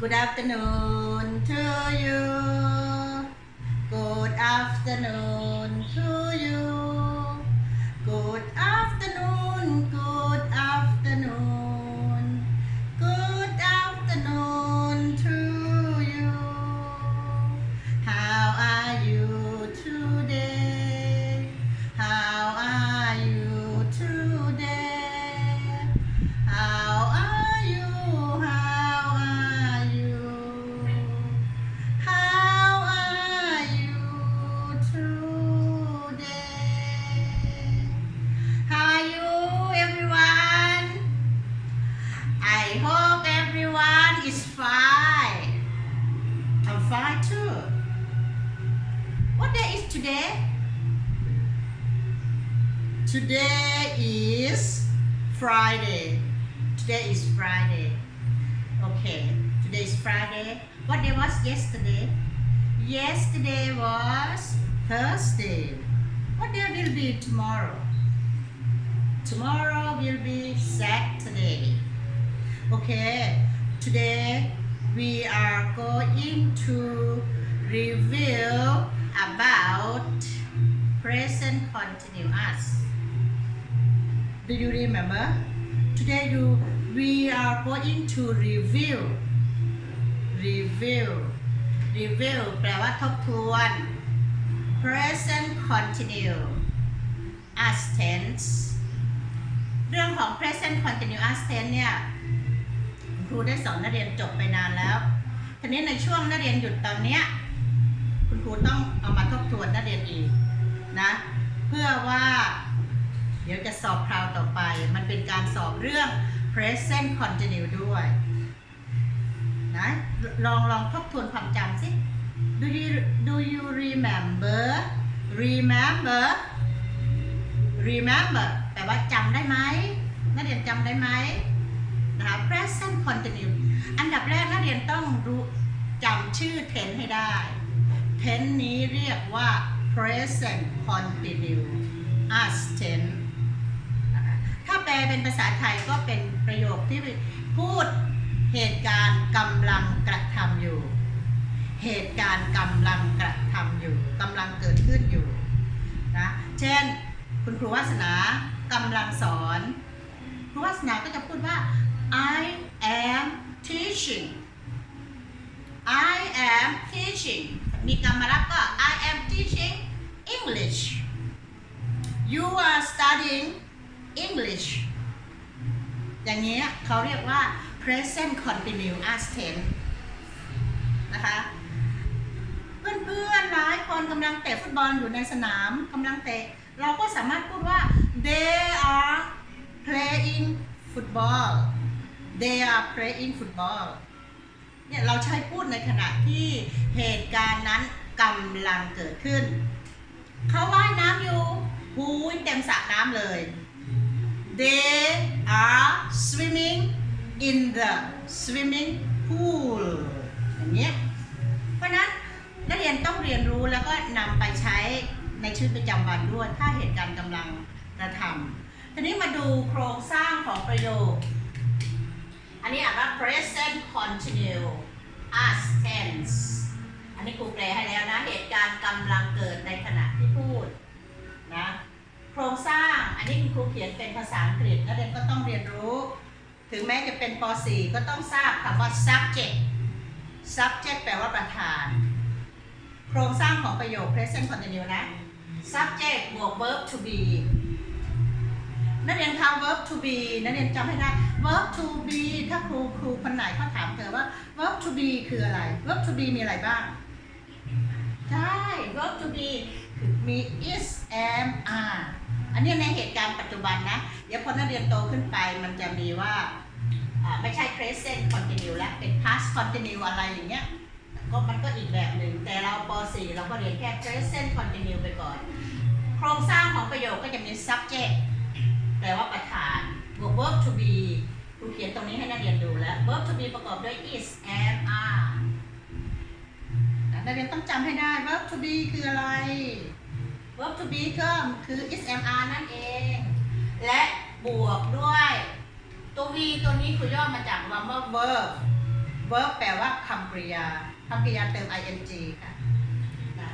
Good afternoon to you. Good afternoon to you. Good afternoon. Good What day was yesterday? Yesterday was Thursday. What day will be tomorrow? Tomorrow will be Saturday. Okay, today we are going to review about present continuous. Do you remember? Today you, we are going to review review review แปลว่าทบทวน present continuous as tense เรื่องของ present continuous tense เนี่ยคุณครูได้สอนนักเรียนจบไปนานแล้วทีนี้ในช่วงนักเรียนหยุดตอนเนี้ยคุณครูต้องเอามาทบทวนนักเรียนอีกนะเพื่อว่าเดี๋ยวจะสอบคราวต่อไป มันเป็นการสอบเรื่อง present continuous ด้วย นะลองลองทบทวนความจำสิ do you do you remember remember remember แปลว่าจำได้ไหมนักเรียนจำได้ไหมนะคะ present continuous อันดับแรกนักเรียนต้องรู้จำชื่อ tense ให้ได้ tense นี้เรียกว่า present continuous as tense ถ้าแปลเป็นภาษาไทยก็เป็นประโยคที่พูด เหตุการณ์กำลังกระทำอยู่ เหตุการณ์กำลังกระทำอยู่กำลังเกิดขึ้นอยู่นะเช่น คุณครูวาสนากำลังสอนครูวาสนาก็จะพูดว่า I am teaching I am teaching มีกรรมรับก็ I am teaching English you are studying English อย่างนี้ยเขาเรียกว่า present continuous tense นะคะ เพื่อนๆหลายคนกำลังเตะฟุตบอลอยู่ในสนามกำลังเตะ เราก็สามารถพูดว่า they are playing football they are playing football เนี่ยเราใช้พูดในขณะที่เหตุการณ์นั้นกำลังเกิดขึ้น เขาว่ายน้ำอยู่หูยเต็มสระน้ำเลย they are swimming in the swimming pool อย่างเงี้ยเพราะนั้นนักเรียนต้องเรียนรู้แล้วก็นำไปใช้ในชีวิตประจำวันด้วย ถ้าเหตุการณ์กำลังกระทำทีนี้มาดูโครงสร้างของประโยค อันนี้อ่านว่า present continuous as tense อันนี้ครูแปลให้แล้วนะ เหตุการณ์กำลังเกิดในขณะที่พูดนะ โครงสร้าง อันนี้คุณครูเขียนเป็นภาษาอังกฤษนักเรียนก็ต้องเรียนรู้ ถึงแม้จะเป็นป .4 ก็ต้องทราบคำว่า subject subject แปลว่าประธาน โครงสร้างของประโยค present continuous นะ subject บวก verb to be นักเรียนคะ verb to be นักเรียนจำให้ได้ verb to be ถ้าครูครูคนไหนเขาถามเธอว่า verb to be คืออะไร verb to be มีอะไรบ้าง ใช่ verb to be คือมี is am are อันนี้ในเหตุการณ์ปัจจุบันนะ เดี๋ยวพอนักเรียนโตขึ้นไปมันจะมีว่าไม่ใช่ present continuous แล้วเป็น past continuous อะไรอย่างเงี้ยก็มันก็อีกแบบหนึ่งแต่เราป .4 เราก็เรียนแค่ present continuous ไปก่อน โครงสร้างของประโยคก็จะมี subject แปลว่าประธานบวก verb to be ครูเขียนตรงนี้ให้นักเรียนดูแล้ว verb to be ประกอบด้วย is am are นักเรียนต้องจำให้ได้ verb to be คืออะไร verb to be ก็คือ S M R นั่นเอง และบวกด้วย ตัว v ตัวนี้คือย่อมาจากคำว่า verb verb แปลว่าคำกริยาคำกริยาเติม ing ค่ะนะ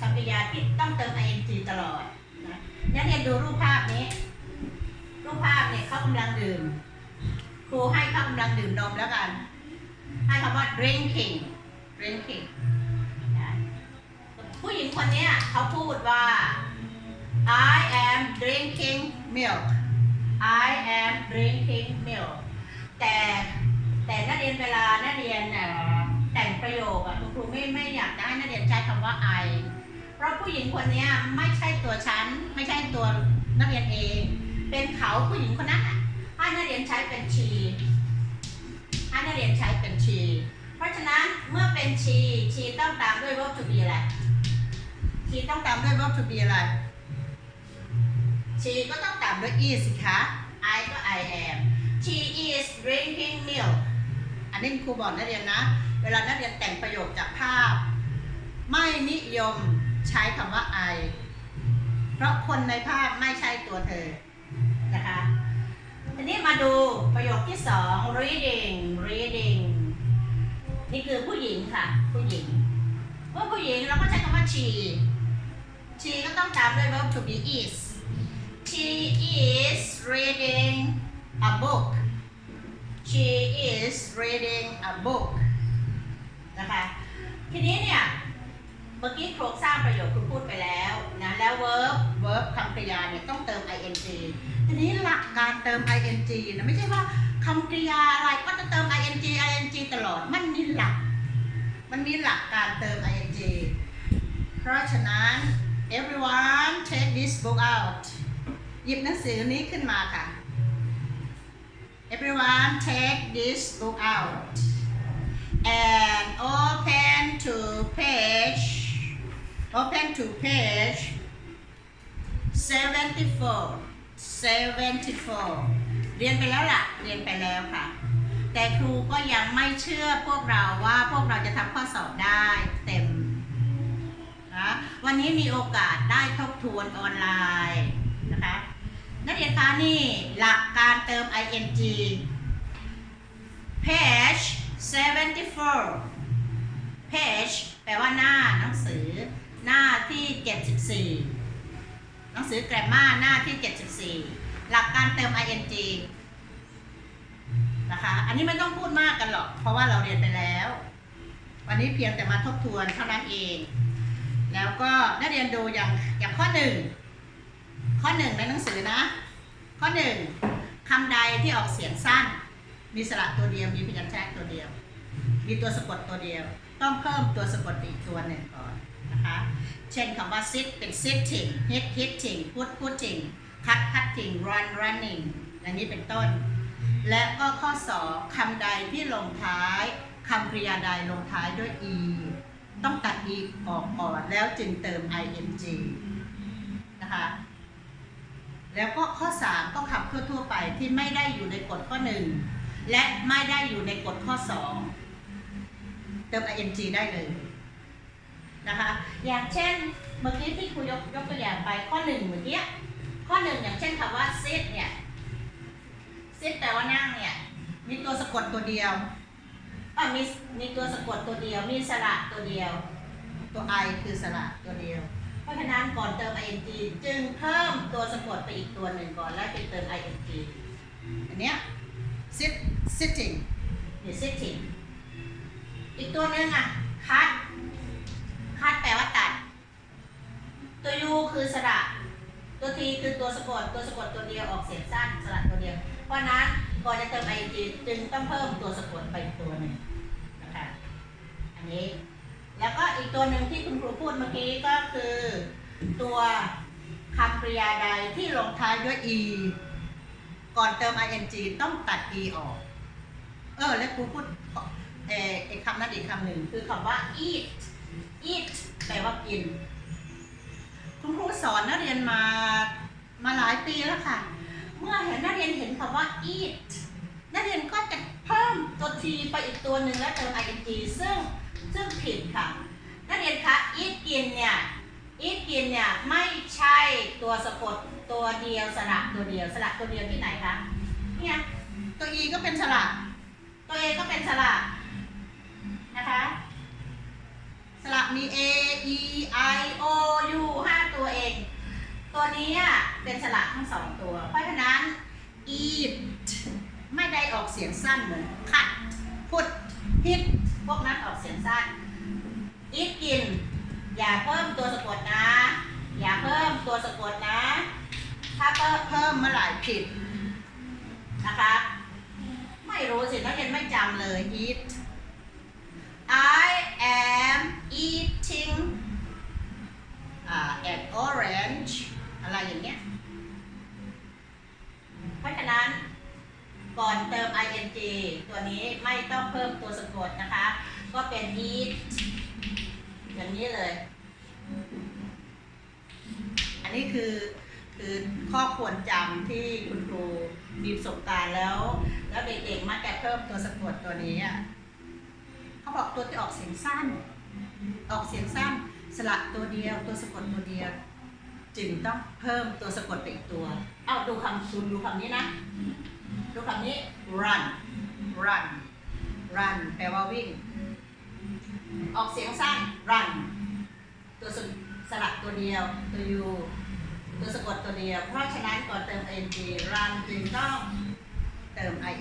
คำกริยาที่ต้องเติม ing ตลอดนะนักเรียนดูรูปภาพนี้ รูปภาพเนี่ยเขากำลังดื่ม ครูให้เขากำลังดื่มนมแล้วกัน ให้คำว่า drinking drinking คนเนี้ยเขาพูดว่า I am drinking milk I am drinking milk แต่แต่นักเรียนเวลานักเรียนแต่งประโยคอะคุณครูไม่ไม่อยากจะให้นักเรียนใช้คำว่า I เพราะผู้หญิงคนนี้ไม่ใช่ตัวฉัน ไม่ใช่ตัวนักเรียนเอง เป็นเขาผู้หญิงคนนั้นให้นักเรียนใช้เป็น she ให้นักเรียนใช้เป็น she เพราะฉะนั้นเมื่อเป็น she she ต้องตามด้วย verb to be อะไร she ต้องตามด้วย verb to be อะไร she ก็ต้องตามด้วย is สิคะ I ก็ I am she is drinking milk อันนี้ครูบอกนักเรียนนะ เวลานักเรียนแต่งประโยคจากภาพ ไม่นิยมใช้คำว่า I เพราะคนในภาพไม่ใช่ตัวเธอ นะคะทีนี้มาดูประโยคที่สอง reading reading นี่คือผู้หญิงค่ะ ผู้หญิงเมื่อผู้หญิงเราก็ใช้คำว่า she she ก็ต้องตามด้วย verb to be is she is reading a book she is reading a book นะคะ ทีนี้เนี่ย เมื่อกี้โครงสร้างประโยคคุณพูดไปแล้วนะแล้ว verb verb คำกริยาเนี่ยต้องเติม ing ทีนี้หลักการเติม ing นะไม่ใช่ว่าคำกริยาอะไรก็จะเติม ing ing ตลอดมันมีหลัก มันมีหลักการเติม ing เพราะฉะนั้น everyone take this book out หยิบหนังสือนี้ขึ้นมาค่ะ everyone take this book out and open to page open to page 74 74 เรียนไปแล้วล่ะ เรียนไปแล้วค่ะ แต่ครูก็ยังไม่เชื่อพวกเราว่าพวกเราจะทำข้อสอบได้เต็ม นะวันนี้มีโอกาสได้ทบทวนออนไลน์นะคะนักเรียนคะนี่หลักการเติม ing page 74 page แปลว่าหน้าหนังสือหน้าที่ 74 หนังสือแกรมมาหน้าที่ 74 หลักการเติม ing นะคะ อันนี้ไม่ต้องพูดมากกันหรอก เพราะว่าเราเรียนไปแล้ว วันนี้เพียงแต่มาทบทวนเท่านั้นเอง แล้วก็ได้เรียนดูอย่างอย่างข้อหนึ่งข้อหนึ่งในหนังสือนะ ข้อหนึ่งคำใดที่ออกเสียงสั้น มีสระตัวเดียวมีพยัญชนะตัวเดียว มีตัวสะกดตัวเดียว ต้องเพิ่มตัวสะกดอีกตัวหนึ่งก่อนนะคะ เช่นคำว่า sit เป็น sitting hit hitting put putting cut cutting run running อย่างนี้เป็นต้น และก็ข้อสองคำใดที่ลงท้ายคำกริยาใดลงท้ายด้วย e ต้องตัด e ออกก่อนแล้วจึงเติม ing นะคะ แล้วก็ข้อ 3 ก็คำทั่วไปที่ไม่ได้อยู่ในกฎข้อ 1 และไม่ได้อยู่ในกฎข้อ 2 เติม ing ได้เลยนะคะ อย่างเช่นเมื่อกี้ที่ครูยกยกตัวอย่างไปข้อ 1 เมื่อกี้ข้อ 1 อย่างเช่นคำว่า sit เนี่ย sit แปลว่านั่งเนี่ยมีตัวสะกดตัวเดียว อะมีมีตัวสะกดตัวเดียว มีสระตัวเดียว ตัว i คือสระตัวเดียว เพราะฉะนั้นก่อนเติม ing จึงเพิ่มตัวสะกดไปอีกตัวหนึ่งก่อนแล้วจึงเติม ing อันเนี้ย sit sitting หรือ sitting อีกตัวหนึงอะ cut cut แปลว่าตัด ตัว u คือสระ ตัว t คือตัวสะกด ตัวสะกดตัวเดียวออกเสียงสั้นสระตัวเดียว เพราะฉะนั้นก่อนจะเติม ing จึงต้องเพิ่มตัวสะกดไปอีกตัวหนึ่ง นี้ แล้วก็อีกตัวหนึ่งที่คุณครูพูดเมื่อกี้ก็คือ ตัวคำกริยาใดที่ลงท้ายด้วย e ก่อนเติม ing ต้องตัด e ออก เออ แล้วครูพูดเออไอคำนั้นอีกคำหนึ่งคือคำว่า eat eat แปลว่ากิน คุณครูสอนนักเรียนมามาหลายปีแล้วค่ะ เมื่อเห็นนักเรียนเห็นคำว่า eat นักเรียนก็จะเพิ่มตัว t ไปอีกตัวหนึ่งแล้วเติม ing ซึ่ง ซึ่งผิดค่ะนักเรียนคะ eat กินเนี่ย eat กินเนี่ยไม่ใช่ตัวสะกดตัวเดียวสระตัวเดียวสระตัวเดียวที่ไหนคะเนี่ยตัว e ก็เป็นสระตัว a ก็เป็นสระนะคะสระมี A E I O U ห้าตัวเอง ตัวนี้อะเป็นสระทั้งสองตัว เพราะฉะนั้น eat ไม่ได้ออกเสียงสั้นเหมือน cut put hit พวกนั้นออกเสียงสั้น eat กิน อย่าเพิ่มตัวสะกดนะ อย่าเพิ่มตัวสะกดนะ ถ้าเพิ่มเพิ่มเมื่อไหร่ผิดนะคะ ไม่รู้สินักเรียนไม่จำเลย eat I am eating อ่า an orange อะไรอย่างเงี้ย เพราะฉะนั้น ก่อนเติม ing ตัวนี้ไม่ต้องเพิ่มตัวสะกดนะคะ ก็เป็น eat อย่างนี้เลย อันนี้คือคือข้อควรจำที่คุณครูมีประสบการณ์แล้ว แล้วเด็กๆมักจะเพิ่มตัวสะกดตัวนี้อะเขาบอกตัวที่ออกเสียงสั้น ออกเสียงสั้น สระตัวเดียว ตัวสะกดตัวเดียว จึงต้องเพิ่มตัวสะกดไปอีกตัว เอาดูคำคุณดูคำนี้นะ ดูคำนี้ run run run แปลว่าวิ่ง ออกเสียงสั้น run ตัวสสระตัวเดียว ตัว u ตัวสะกดตัวเดียว เพราะฉะนั้นก่อนเติม ing run จึงต้องเติม ing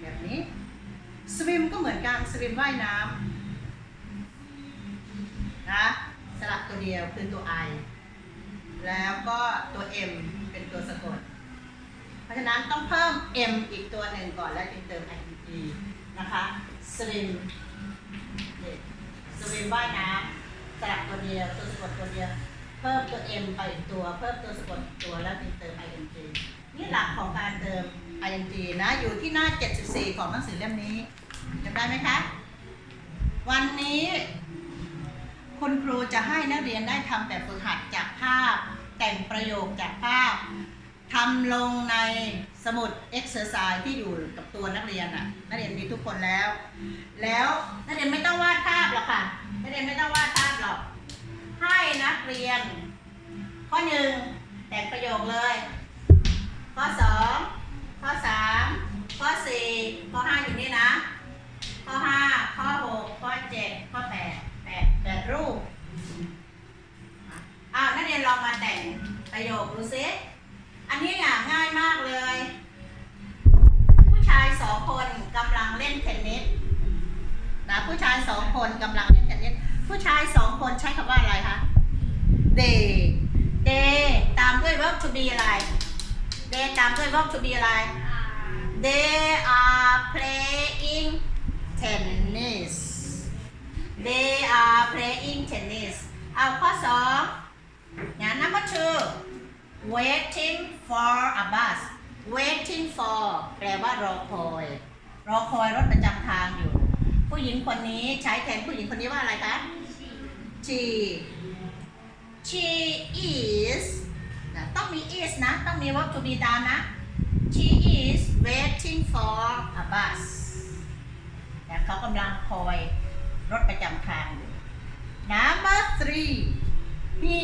แบบนี้ swim ก็เหมือนกัน swim ว่ายน้ำนะสระตัวเดียวคือตัว i แล้วก็ตัว m เป็นตัวสะกด เพราะฉะนั้นต้องเพิ่ม m อีกตัวหนึ่งก่อนแล้วจึงเติม ing นะคะ swim นี่ swim ว่ายน้ำสระตัวเดียวตัวสะกดตัวเดียว เพิ่มตัว m ไปอีกตัว เพิ่มตัวสะกดตัวแล้วจึงเติม ing นี่หลักของการเติม ing นะ อยู่ที่หน้า 74 ของหนังสือเล่มนี้จำได้ไหมคะ วันนี้ คุณครูจะให้นักเรียนได้ทำแบบฝึกหัดจากภาพ แต่งประโยคจากภาพ ทำลงในสมุด exercise ที่อยู่กับตัวนักเรียนน่ะ นักเรียนมีทุกคนแล้ว แล้วนักเรียนไม่ต้องวาดภาพหรอกค่ะ นักเรียนไม่ต้องวาดภาพหรอก ให้นักเรียน ข้อหนึ่งแต่งประโยคเลย ข้อสองข้อสามข้อสี่ข้อห้าอยู่นี่นะ ข้อห้าข้อหกข้อเจ็ดข้อแปดแปดแปดรูปอ้าวนักเรียนลองมาแต่งประโยคดูซิ อันนี้อะง่ายมากเลย ผู้ชายสองคนกำลังเล่นเทนนิสนะผู้ชายสองคนกำลังเล่นเทนนิสผู้ชายสองคนใช้คำว่าอะไรคะ they they ตามด้วย verb to be อะไร they ตามด้วย verb to be อะไร they are playing tennis they are playing tennis เอาข้อสองงาน number two waiting for a bus waiting for แปลว่ารอคอย รอคอยรถประจำทางอยู่ ผู้หญิงคนนี้ใช้แทนผู้หญิงคนนี้ว่าอะไรคะ she she is ต้องมี is นะ ต้องมี verb to be ตามนะ she is waiting for a bus แต่เขากำลังคอยรถประจำทางอยู่ number three he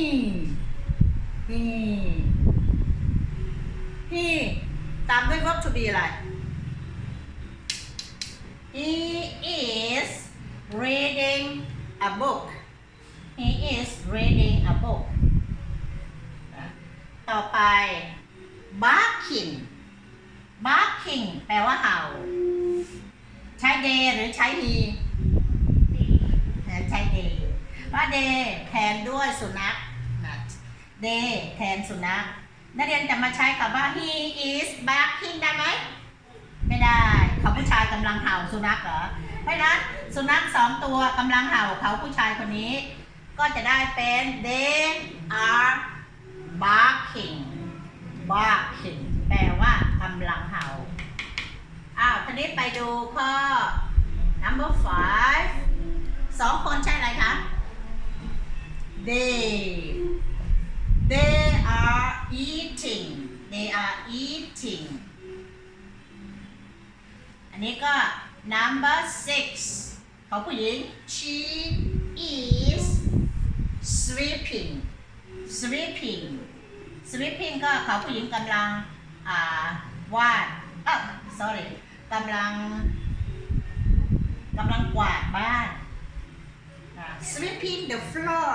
he he ตามด้วย verb to be อะไร he is reading a book he is reading a book ต่อไป barking barking แปลว่าเห่า ใช้ day หรือใช้ he ใช้ day ว่า day แทนด้วยสุนัข day แทนสุนัขนักเรียนจะมาใช้คำว่า he is barking ได้ไหม ไม่ได้ เขาผู้ชายกำลังเห่าสุนัขเหรอ เพราะนั้นสุนัขสองตัวกำลังเห่าเขาผู้ชายคนนี้ ก็จะได้เป็น they are barking barking แปลว่ากำลังเห่า อ้าวทีนี้ไปดูข้อ number five สองคนใช่อะไรคะ they they are eating they are eating อันนี้ก็ number six ของผู้หญิง she is sweeping sweeping sweeping ก็เขาผู้หญิงกำลังอ่าวาดเออ sorry กำลังกำลังกวาดบ้าน sweeping the floor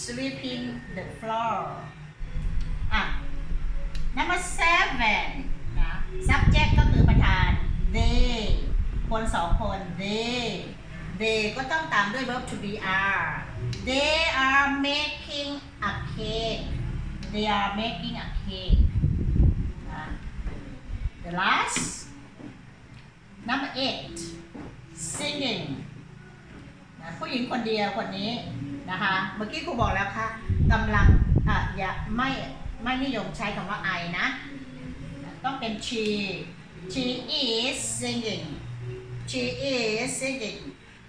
sweeping the floor อะ number seven นะ subject ก็คือประธาน they คนสองคน they they ก็ต้องตามด้วย verb to be are they are making a cake they are making a cake นะ the last number eight singing นะผู้หญิงคนเดียวคนนี้ นะคะ เมื่อกี้ครูบอกแล้วค่ะกำลังอะอย่าไม่ไม่นิยมใช้คำว่า I นะ ต้องเป็น she she is singing she is singing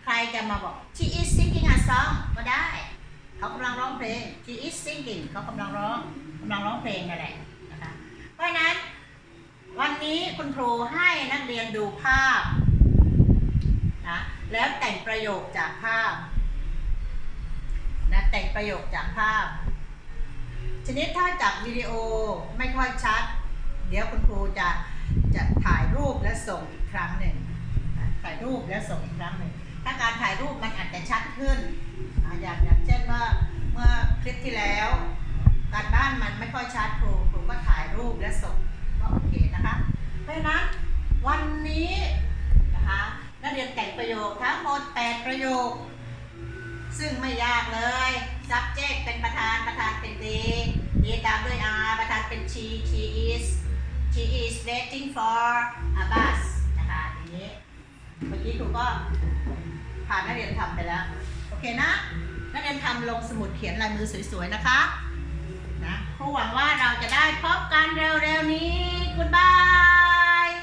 ใครจะมาบอก she is singing a song ก็ได้ เขากำลังร้องเพลง she is singing เขากำลังร้องกำลังร้องเพลงนั่นแหละนะคะ เพราะฉะนั้นวันนี้คุณครูให้นักเรียนดูภาพนะแล้วแต่งประโยคจากภาพ นะแต่งประโยคจากภาพทีนี้ถ้าจากวิดีโอไม่ค่อยชัด เดี๋ยวคุณครูจะจะถ่ายรูปและส่งอีกครั้งหนึ่งนะถ่ายรูปและส่งอีกครั้งหนึ่ง ถ้าการถ่ายรูปมันอาจจะชัดขึ้นอะอย่างอย่างเช่นว่าเมื่อคลิปที่แล้ว การบ้านมันไม่ค่อยชัดครูครูก็ถ่ายรูปและส่งก็โอเคนะคะเพราะฉะนั้นวันนี้นะคะนักเรียนแต่งประโยคทั้งหมด 8 ประโยค ซึ่งไม่ยากเลย subject เป็นประธานประธานเป็น they they ตามด้วย are ประธานเป็น she she is she is waiting for a bus นะคะอย่างนี้เมื่อกี้ครูก็พานักเรียนทำไปแล้ว โอเคนะ นักเรียนทำลงสมุดเขียนลายมือสวยๆนะคะนะครูหวังว่าเราจะได้พบกันเร็วๆนี้ Goodbye